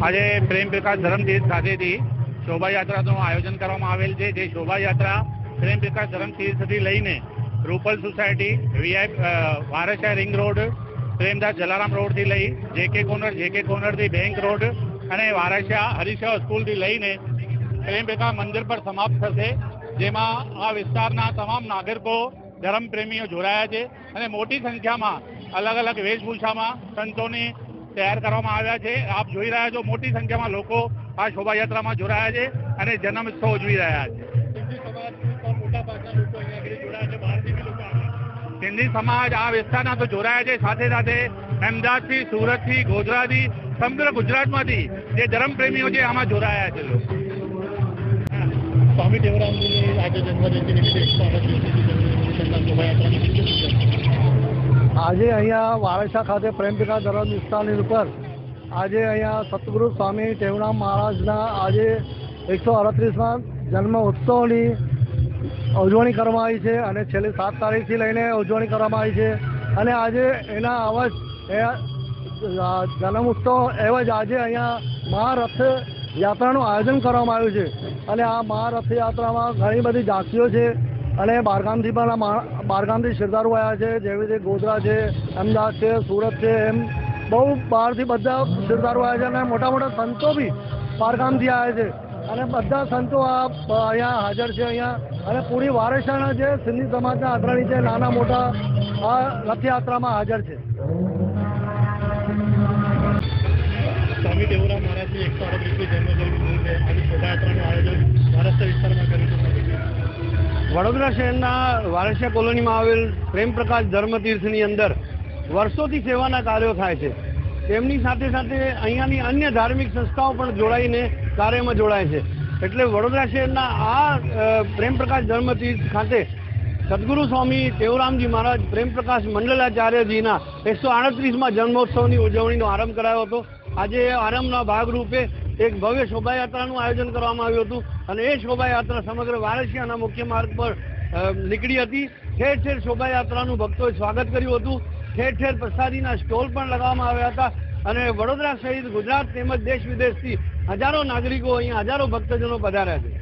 આજે પ્રેમ પ્રકાશ ધરમતીર્થ ખાતેથી શોભાયાત્રાનું આયોજન કરવામાં આવેલ છે, જે શોભાયાત્રા પ્રેમ પ્રકાશ ધરમતીર્થથી લઈને Rupal society, VI Varasa ring road, Premdas Jalaram રોડથી લઈ જેકે કોર્નર જેકે કોર્નરથી બેંક રોડ અને વારસા હરીશા સ્કૂલથી લઈને પ્રેમ પ્રકાશ મંદિર પર સમાપ્ત થશે, જેમાં આ વિસ્તારના તમામ નાગરિકો ધર્મપ્રેમીઓ જોડાયા છે અને મોટી સંખ્યામાં અલગ અલગ વેશભૂષામાં સંતોની તૈયાર કરવામાં આવ્યા છે. આપ જોઈ રહ્યા છો મોટી સંખ્યામાં લોકો આ શોભાયાત્રામાં જોડાયા છે અને જન્મોત્સવ ઉજવી રહ્યા છે. સિંધી સમાજ આ વિસ્તારના તો જોડાયા છે. સાથે સાથે અમદાવાદથી, સુરતથી, ગોધરાથી, સમગ્ર ગુજરાતમાંથી જે ધર્મપ્રેમીઓ છે આમાં જોડાયા છે સ્વામી દેવરામજીની આજે જન્મજયંતિ નિમિત્તે એકસો આજે અહીંયા વારસા ખાતે પ્રેમપિકા ધર્મ વિસ્તારની ઉપર આજે અહીંયા સતગુરુ સ્વામી ટેવણા મહારાજના આજે એકસો અડત્રીસમાં જન્મ ઉત્સવની ઉજવણી કરવામાં આવી છે અને છેલ્લી સાત તારીખથી લઈને ઉજવણી કરવામાં આવી છે. અને આજે એના અવાજ એ અ, જન્મ ઉત્સવ એવા જ આજે અહીંયા મહારથ યાત્રાનું આયોજન કરવામાં આવ્યું છે. અને આ મહારથ યાત્રામાં ઘણી બધી ઝાંખીઓ છે. અને બહારગામથી પણ બહારગામથી શ્રદ્ધાળુ આવ્યા છે, જેવી રીતે ગોધરા છે, અમદાવાદ છે, સુરત છે, એમ બહુ બહારથી બધા શ્રદ્ધાળુ આવ્યા છે અને મોટા મોટા સંતો બી બહારગામથી આવ્યા છે. અને બધા સંતો આ, અહીંયા હાજર છે અહીંયા. અને પૂરી વારસાના જે સિંધી સમાજના અગ્રણી છે, નાના મોટા આ રથયાત્રામાં હાજર છે. સ્વામી દેવરામ મહારાજની એકસો આડત્રીસમી જન્મજયંતિ છે. આજે શોભાયાત્રાનું આયોજન વડોદરા શહેરના વારસિયા કોલોનીમાં આવેલ પ્રેમ પ્રકાશ ધર્મતીર્થની અંદર વર્ષોથી સેવાના કાર્યો થાય છે. તેમની સાથે સાથે અહીંયાની અન્ય ધાર્મિક સંસ્થાઓ પણ જોડાઈને કાર્યમાં જોડાય છે. એટલે વડોદરા શહેરના આ પ્રેમપ્રકાશ ધર્મતીર્થ ખાતે સદગુરુ સ્વામી દેવરામજી મહારાજ પ્રેમ પ્રકાશ મંડલાચાર્યજીના એકસો આડત્રીસમાં જન્મોત્સવની ઉજવણીનો આરંભ કરાયો હતો. આજે આરંભના ભાગરૂપે એક ભવ્ય શોભાયાત્રાનું આયોજન કરવામાં આવ્યું હતું અને એ શોભાયાત્રા સમગ્ર વારસિયાના મુખ્ય માર્ગ પર નીકળી હતી. ઠેર ઠેર શોભાયાત્રાનું ભક્તોએ સ્વાગત કર્યું હતું. ઠેર ઠેર પ્રસાદીના સ્ટોલ પણ લગાવવામાં આવ્યા હતા અને વડોદરા સહિત ગુજરાત તેમજ દેશ વિદેશથી હજારો નાગરિકો અહીંયા હજારો ભક્તજનો પધાર્યા છે.